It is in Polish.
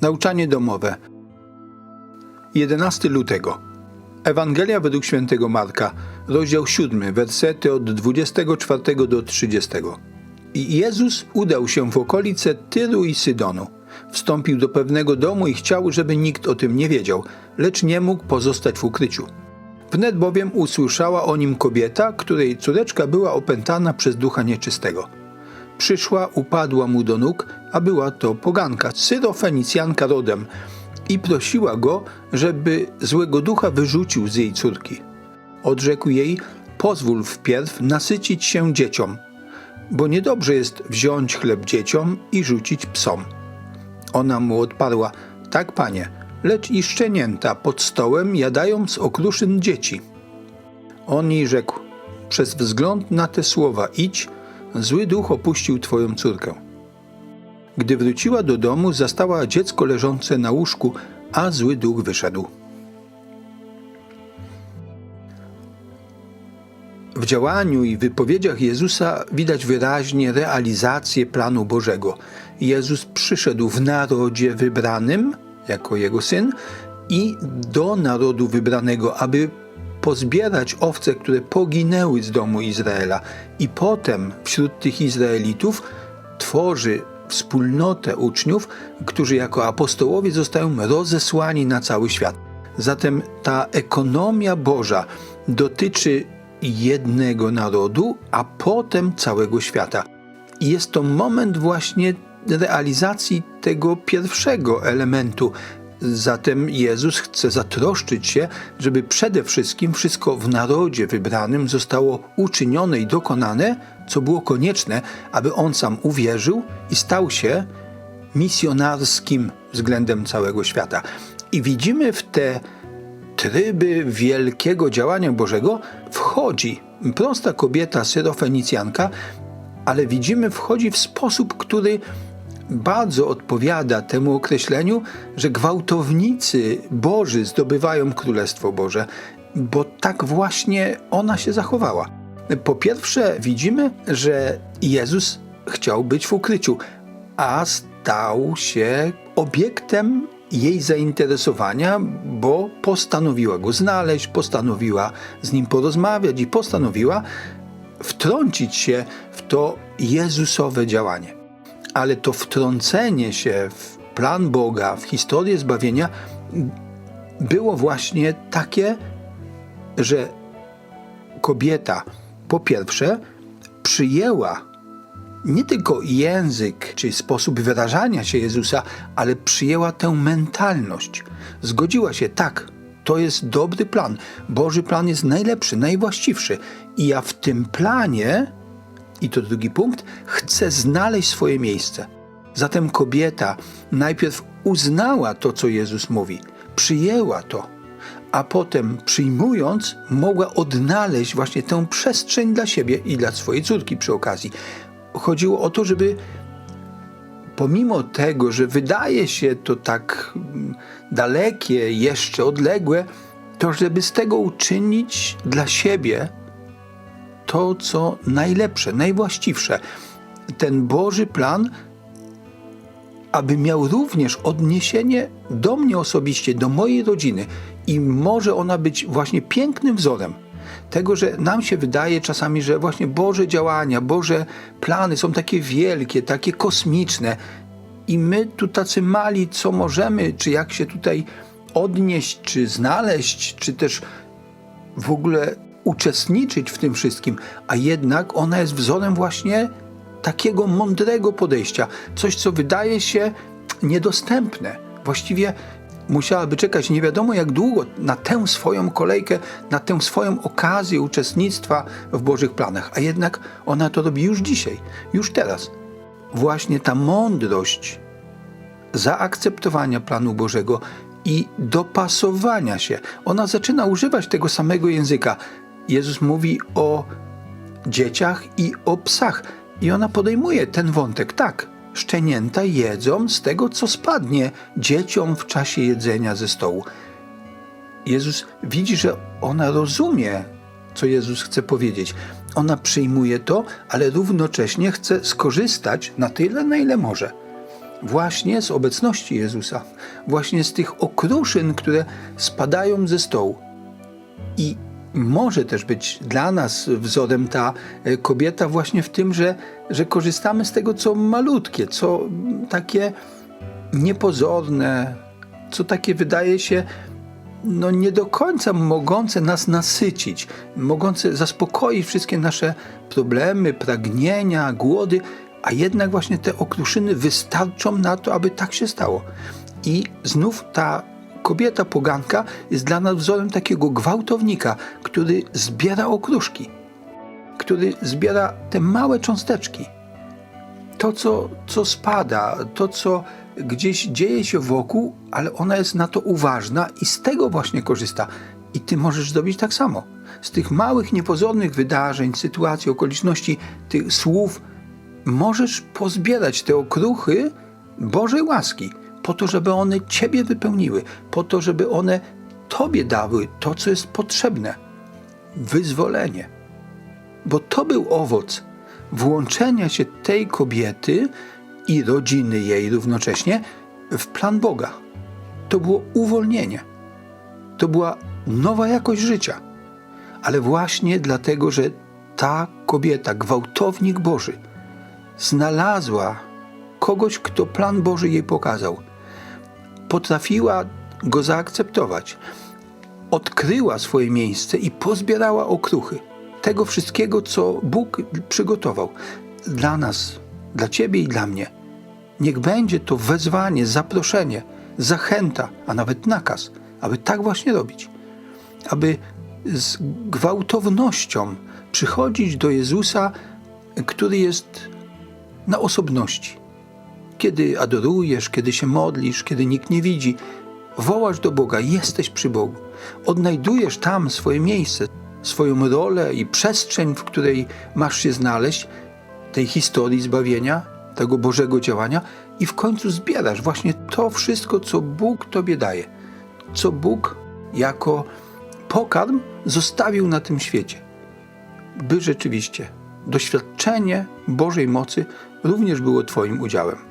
Nauczanie domowe. 11 lutego. Ewangelia według świętego Marka, rozdział 7, wersety od 24 do 30. I Jezus udał się w okolice Tyru i Sydonu. Wstąpił do pewnego domu i chciał, żeby nikt o tym nie wiedział, lecz nie mógł pozostać w ukryciu. Wnet bowiem usłyszała o nim kobieta, której córeczka była opętana przez ducha nieczystego. Przyszła, upadła mu do nóg, a była to poganka, syrofenicjanka rodem, i prosiła go, żeby złego ducha wyrzucił z jej córki. Odrzekł jej, pozwól wpierw nasycić się dzieciom, bo niedobrze jest wziąć chleb dzieciom i rzucić psom. Ona mu odparła, tak panie, lecz i szczenięta pod stołem jadają z okruszyn dzieci. On jej rzekł, przez wzgląd na te słowa idź, zły duch opuścił twoją córkę. Gdy wróciła do domu, zastała dziecko leżące na łóżku, a zły duch wyszedł. W działaniu i wypowiedziach Jezusa widać wyraźnie realizację planu Bożego. Jezus przyszedł w narodzie wybranym, jako jego syn, i do narodu wybranego, aby pozbierać owce, które poginęły z domu Izraela. I potem wśród tych Izraelitów tworzy wspólnotę uczniów, którzy jako apostołowie zostają rozesłani na cały świat. Zatem ta ekonomia Boża dotyczy jednego narodu, a potem całego świata. I jest to moment właśnie realizacji tego pierwszego elementu. Zatem Jezus chce zatroszczyć się, żeby przede wszystkim wszystko w narodzie wybranym zostało uczynione i dokonane, co było konieczne, aby on sam uwierzył i stał się misjonarskim względem całego świata. I widzimy w te tryby wielkiego działania Bożego wchodzi prosta kobieta syrofenicjanka, ale widzimy wchodzi w sposób, który bardzo odpowiada temu określeniu, że gwałtownicy Boży zdobywają Królestwo Boże, bo tak właśnie ona się zachowała. Po pierwsze, widzimy, że Jezus chciał być w ukryciu, a stał się obiektem jej zainteresowania, bo postanowiła go znaleźć, postanowiła z nim porozmawiać i postanowiła wtrącić się w to Jezusowe działanie. Ale to wtrącenie się w plan Boga, w historię zbawienia było właśnie takie, że kobieta po pierwsze przyjęła nie tylko język czy sposób wyrażania się Jezusa, ale przyjęła tę mentalność. Zgodziła się, tak, to jest dobry plan. Boży plan jest najlepszy, najwłaściwszy. I ja w tym planie, i to drugi punkt, chcę znaleźć swoje miejsce. Zatem kobieta najpierw uznała to, co Jezus mówi, przyjęła to, a potem przyjmując, mogła odnaleźć właśnie tę przestrzeń dla siebie i dla swojej córki przy okazji. Chodziło o to, żeby pomimo tego, że wydaje się to tak mm, dalekie, jeszcze odległe, to żeby z tego uczynić dla siebie to, co najlepsze, najwłaściwsze. Ten Boży plan, aby miał również odniesienie do mnie osobiście, do mojej rodziny i może ona być właśnie pięknym wzorem tego, że nam się wydaje czasami, że właśnie Boże działania, Boże plany są takie wielkie, takie kosmiczne i my tu tacy mali, co możemy, czy jak się tutaj odnieść, czy znaleźć, czy też w ogóle uczestniczyć w tym wszystkim, a jednak ona jest wzorem właśnie takiego mądrego podejścia, coś, co wydaje się niedostępne. Właściwie musiałaby czekać nie wiadomo jak długo na tę swoją kolejkę, na tę swoją okazję uczestnictwa w Bożych planach, a jednak ona to robi już dzisiaj, już teraz. Właśnie ta mądrość zaakceptowania planu Bożego i dopasowania się, ona zaczyna używać tego samego języka. Jezus mówi o dzieciach i o psach, i ona podejmuje ten wątek. Tak, szczenięta jedzą z tego, co spadnie dzieciom w czasie jedzenia ze stołu. Jezus widzi, że ona rozumie, co Jezus chce powiedzieć. Ona przyjmuje to, ale równocześnie chce skorzystać na tyle, na ile może. właśnie z obecności Jezusa, właśnie z tych okruszyn, które spadają ze stołu. I może też być dla nas wzorem ta e, kobieta właśnie w tym, że, że korzystamy z tego, co malutkie, co takie niepozorne, co takie wydaje się no nie do końca mogące nas nasycić, mogące zaspokoić wszystkie nasze problemy, pragnienia, głody, a jednak właśnie te okruszyny wystarczą na to, aby tak się stało. I znów ta kobieta poganka jest dla nas wzorem takiego gwałtownika, który zbiera okruszki, który zbiera te małe cząsteczki. To, co, co spada, to, co gdzieś dzieje się wokół, ale ona jest na to uważna i z tego właśnie korzysta. I ty możesz zrobić tak samo. Z tych małych, niepozornych wydarzeń, sytuacji, okoliczności, tych słów, możesz pozbierać te okruchy Bożej łaski, po to, żeby one Ciebie wypełniły, po to, żeby one Tobie dały to, co jest potrzebne wyzwolenie. Bo to był owoc włączenia się tej kobiety i rodziny jej równocześnie w plan Boga. To było uwolnienie. To była nowa jakość życia. Ale właśnie dlatego, że ta kobieta, gwałtownik Boży, znalazła kogoś, kto plan Boży jej pokazał. Potrafiła go zaakceptować. Odkryła swoje miejsce i pozbierała okruchy tego wszystkiego, co Bóg przygotował dla nas, dla Ciebie i dla mnie. Niech będzie to wezwanie, zaproszenie, zachęta, a nawet nakaz, aby tak właśnie robić. Aby z gwałtownością przychodzić do Jezusa, który jest na osobności. Kiedy adorujesz, kiedy się modlisz, kiedy nikt nie widzi, wołasz do Boga, jesteś przy Bogu. Odnajdujesz tam swoje miejsce, swoją rolę i przestrzeń, w której masz się znaleźć, tej historii zbawienia, tego Bożego działania, i w końcu zbierasz właśnie to wszystko, co Bóg Tobie daje, co Bóg jako pokarm zostawił na tym świecie, by rzeczywiście doświadczenie Bożej mocy również było Twoim udziałem.